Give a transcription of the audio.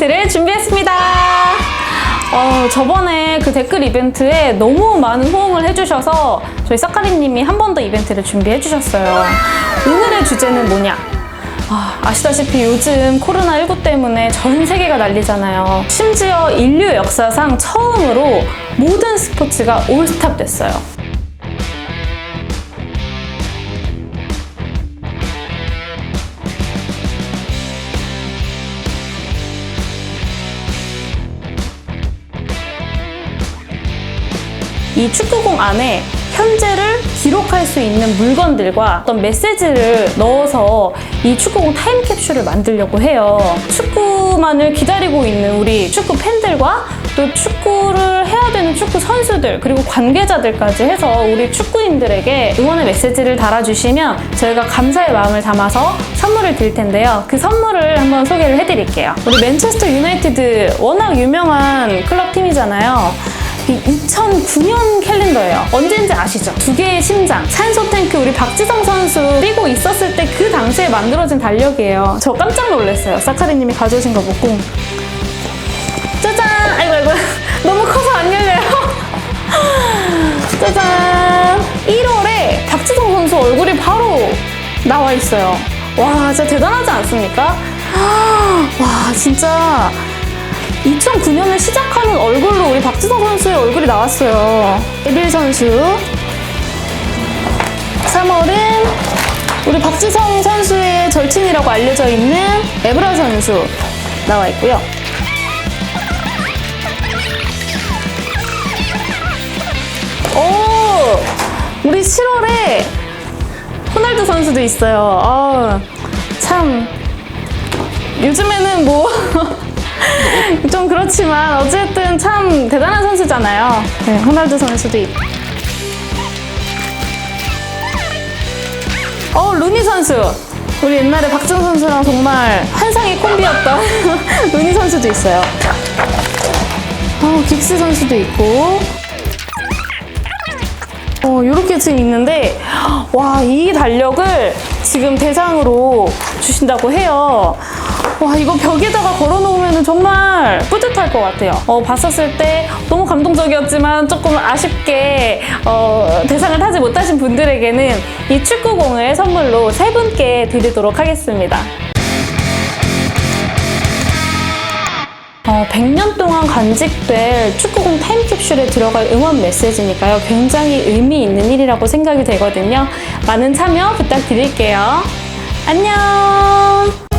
이벤트를 준비했습니다. 어, 저번에 그 댓글 이벤트에 너무 많은 호응을 해주셔서 저희 사카리님이 한 번 더 이벤트를 준비해주셨어요. 오늘의 주제는 뭐냐? 아, 시다시피 요즘 코로나19 때문에 전 세계가 난리잖아요. 심지어 인류 역사상 처음으로 모든 스포츠가 올스탑 됐어요. 이 축구공 안에 현재를 기록할 수 있는 물건들과 어떤 메시지를 넣어서 이 축구공 타임캡슐을 만들려고 해요. 축구만을 기다리고 있는 우리 축구 팬들과 또 축구를 해야 되는 축구 선수들 그리고 관계자들까지 해서 우리 축구인들에게 응원의 메시지를 달아주시면 저희가 감사의 마음을 담아서 선물을 드릴 텐데요. 그 선물을 한번 소개를 해드릴게요. 우리 맨체스터 유나이티드 워낙 유명한 클럽 팀이잖아요. 이 2009년 캘린더예요. 언제인지 아시죠? 두 개의 심장, 산소 탱크 우리 박지성 선수 뛰고 있었을 때 그 당시에 만들어진 달력이에요. 저 깜짝 놀랐어요. 사카리님이 가져오신 거 보고. 짜잔! 아이고 아이고 너무 커서 안 열려요. 짜잔! 1월에 박지성 선수 얼굴이 바로 나와 있어요. 와, 진짜 대단하지 않습니까? 와, 진짜 2009년을 시작하는 얼굴로 우리 박지성 선수의 얼굴이 나왔어요. 에빌 선수. 3월은 우리 박지성 선수의 절친이라고 알려져 있는 에브라 선수 나와 있고요. 오! 우리 7월에 호날두 선수도 있어요. 아, 참. 요즘에는 뭐. 좀 그렇지만 어쨌든 참 대단한 선수잖아요. 네, 호날두 선수도 있고. 어, 루니 선수. 우리 옛날에 박정 선수랑 정말 환상의 콤비였던 루니 선수도 있어요. 어, 긱스 선수도 있고. 어, 요렇게 지금 있는데, 와, 이 달력을 지금 대상으로 주신다고 해요. 와, 이거 벽에다가 걸어놓으면 정말 뿌듯할 것 같아요. 어, 봤었을 때 너무 감동적이었지만 조금 아쉽게 어, 대상을 타지 못하신 분들에게는 이 축구공을 선물로 세 분께 드리도록 하겠습니다. 어, 100년 동안 간직될 축구공 타임캡슐에 들어갈 응원 메시지니까요. 굉장히 의미 있는 일이라고 생각이 되거든요. 많은 참여 부탁드릴게요. 안녕!